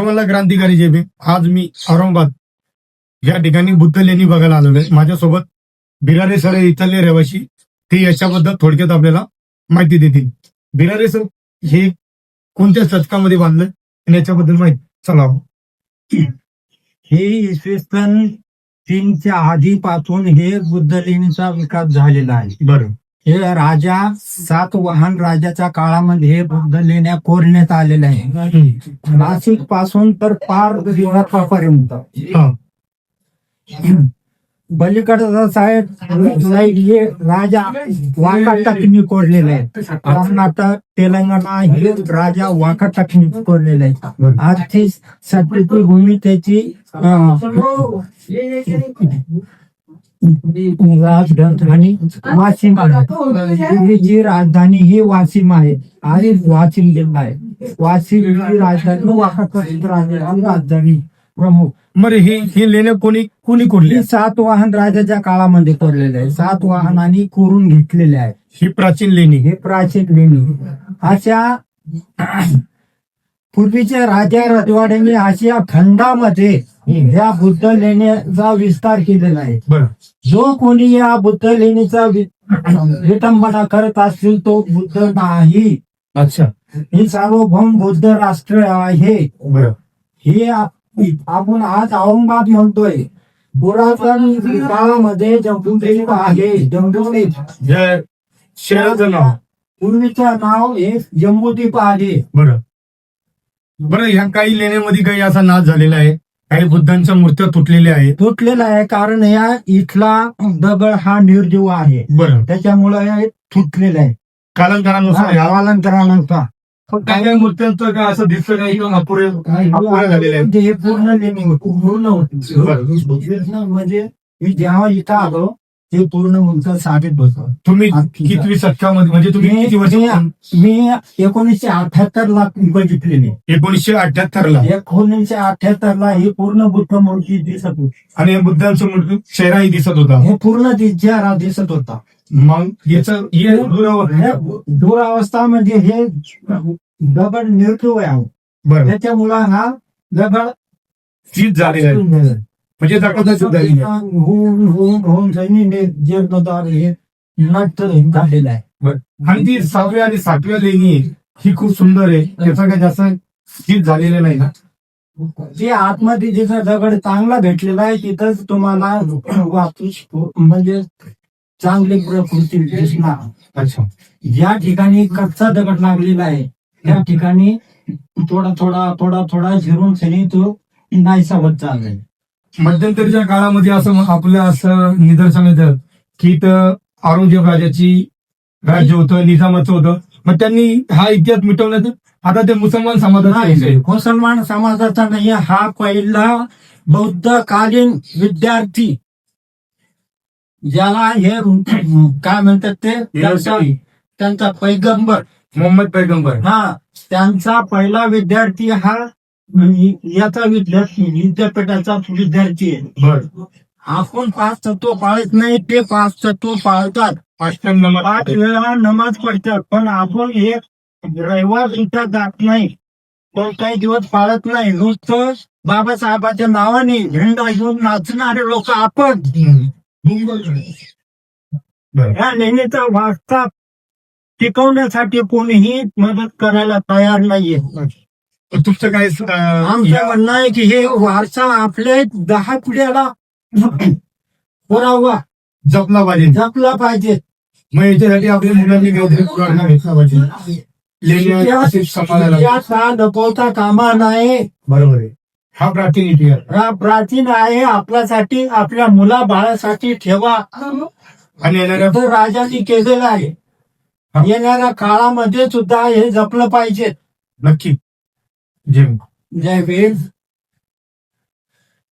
सर्वांना क्रांतिकारी भीम. आज मी औरंगाबाद या ठिकाणी बुद्ध लेणी बघायला आलेलो आहे. माझ्यासोबत बिरारे सर इथले रहिवासी ते याच्याबद्दल थोडक्यात आपल्याला माहिती देतील. बिरारे सर हे कोणत्या शतकामध्ये बांधलं आणि याच्याबद्दल माहिती चला. हे इसवी सन तीनच्या आधीपासून हे बुद्ध लेणीचा विकास झालेला आहे. बरं. हे राजा सातवाहन राजाच्या काळामध्ये बुद्ध लेण्या कोरण्यात आलेल्या आहे. नाशिकपासून तर पार पर्यंत बलीकडचा साईड साईड हे राजा वाकाटकनी कोरलेले आहे कर्नाटक तेलंगणा हे राजा वाकाटकनी कोरलेले आहे आज ती सध्याची भूमी त्याची राजधानी वाशिम आहे. दिल्लीची राजधानी ही वाशिम आहे. आणि वाशिम जिल्हा आहे. वाशिम ही राजधानी राजधानी प्रमुख. बरं ही ही लेण्या कोणी कोणी कोरली ही सातवाहन राजाच्या काळामध्ये कोरलेले आहे. सातवाहनांनी कोरून घेतलेले आहे. ही प्राचीन लेणी. हे प्राचीन लेणी. अशा पूर्वीच्या राजा रजवाड्यांनी अशा खंडामध्ये ह्या बुद्ध लेण्याचा विस्तार केलेला आहे. बरं. जो कोणी या बुद्ध लेणीचा विटंबना करत असतील तो बुद्ध नाही. अच्छा. हे सार्वभौम बुद्ध राष्ट्र आहे. बरं. हे आप- आपण आज औरंगाबाद म्हणतोय. पुरातन काळामध्ये जम्बूद्वीप आहे. जय शहराचं नाव. पूर्वीचं नाव हे जम्बूद्वीप आहे. बरं. बरं ह्या काही लेण्यामध्ये काही असा नाश झालेला आहे? काही बुद्धांच्या मूर्त्या तुटलेल्या आहेत तुटलेला आहे कारण या इथला दगड हा निर्जीव आहे. बरं. त्याच्यामुळे हे तुटलेलं आहे. कालांतरानुसार कालांतरानंतर काही काही मूर्त्यांचं काय असं दिसतं नाही किंवा अपुरे आहेत. म्हणजे हे पूर्ण होती पूर्ण होती. बरं. म्हणजे मी जेव्हा इथं आलो ते पूर्ण मूर्त साबित होतं. तुम्ही. कितवी शतकामध्ये म्हणजे तुम्ही किती वर्ष मी- एकोणीसशे अठ्याहत्तर ला बघितलेली एकोणीसशे अठ्याहत्तर ला? एकोणीसशे अठ्याहत्तर ला ही पूर्ण बुद्ध मूर्ती दिसत होती. आणि या बुद्धांचं मूर्ती चेहराही दिसत होता? हे पूर्ण चेहरा दिसत होता. मग याचं हे दुरावर- हे हे दगड निर्जीव आहे. बरं. त्याच्यामुळं हा दगड झालेलं आहे. म्हणजे दखल झालेली आहे होऊन होऊन होऊन जीर्णोद्धार हे नष्ट झालेलं आहे. आणि ती सहाव्या आणि सातव्या लेणी आहे, ही खूप सुंदर आहे. त्याचा काही जास्त चीज झालेलं नाही ना? जे आतमध्ये जिथं दगड चांगला भेटलेला आहे तिथंच तुम्हाला वास्तू म्हणजे चांगली प्रकृती दिसणार. अच्छा. ज्या ठिकाणी कच्चा दगड लागलेला आहे. त्या ठिकाणी थोडा थोडा थोडा थोडा झिरून सनी तो नाहीसा होत चाललाय. मध्यंतरीच्या काळामध्ये असं मग आपलं असं निदर्शन येतं की इथं औरंगजेब राजाची राज्य होतं निजामाचं होतं. मग त्यांनी हा इतिहास मिटवण्यात आता ते मुसलमान समाजाचा नाही, आहे. मुसलमान समाजाचा नाही हा पहिला बौद्धकालीन विद्यार्थी. ज्याला हे काय म्हणतात ते? त्यांचा त्यांचा पैगंबर. मोहम्मद पैगंबर. हा त्यांचा पहिला विद्यार्थी हा याचा विद्यार्थी विद्यापीठाचा विद्यार्थी आहे. बर. आपण पाच तत्व पाळत नाही ते पाच तत्व पाळतात. नंबर पाच वेळा नमाज पडतात पण आपण एक रविवार सुद्धा जात नाही. पण काही दिवस पाळत नाही. नुसतं बाबासाहेबाच्या नावाने झेंडा घेऊन नाचणारे लोक आपण. या लेणीचा वारसा टिकवण्यासाठी कोणीही मदत करायला तयार नाहीये. तुमचं काय आमचं म्हणणं आहे की हे वारसा आपले दहा पिढ्याला पुरावा. जपला पाहिजे. जपला पाहिजे. मग याच्यासाठी आपल्या मुलांनी घेतला पाहिजे. लपवता कामा नाही. बरोबर आहे. हा प्राचीन इतिहास. हा प्राचीन आहे. आपल्यासाठी आपल्या मुला बाळासाठी ठेवा. आणि येणाऱ्या तो राजांनी केलेलं आहे. येणाऱ्या काळामध्ये सुद्धा हे जपलं पाहिजे. नक्की. जय हिंद. जय भीम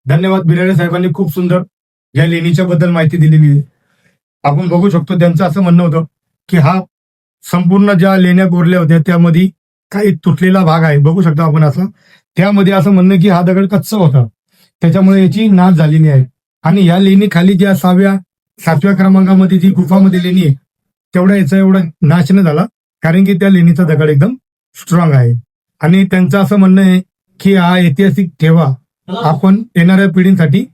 धन्यवाद बिराडे साहेबांनी खूप सुंदर या लेणीच्या बद्दल माहिती दिलेली आहे. आपण बघू शकतो त्यांचं असं म्हणणं होतं की हा संपूर्ण ज्या लेण्या कोरल्या होत्या त्यामध्ये काही तुटलेला भाग आहे. बघू शकतो आपण असं. त्यामध्ये असं म्हणणं की हा दगड कच्चा होता. त्याच्यामुळे याची नाश झालेली आहे. आणि या लेणी खाली ज्या सहाव्या सातव्या क्रमांकामध्ये जी गुफामध्ये लेणी आहे तेवढा याचा एवढा नाश न झाला. कारण की त्या लेणीचा दगड एकदम स्ट्रॉंग आहे. आणि त्यांचं असं म्हणणं आहे की हा ऐतिहासिक ठेवा. आपण येणाऱ्या पिढींसाठी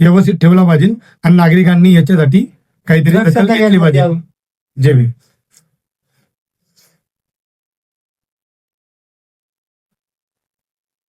व्यवस्थित ठेवला पाहिजे आणि नागरिकांनी याच्यासाठी काहीतरी दखल घेतली पाहिजे. जय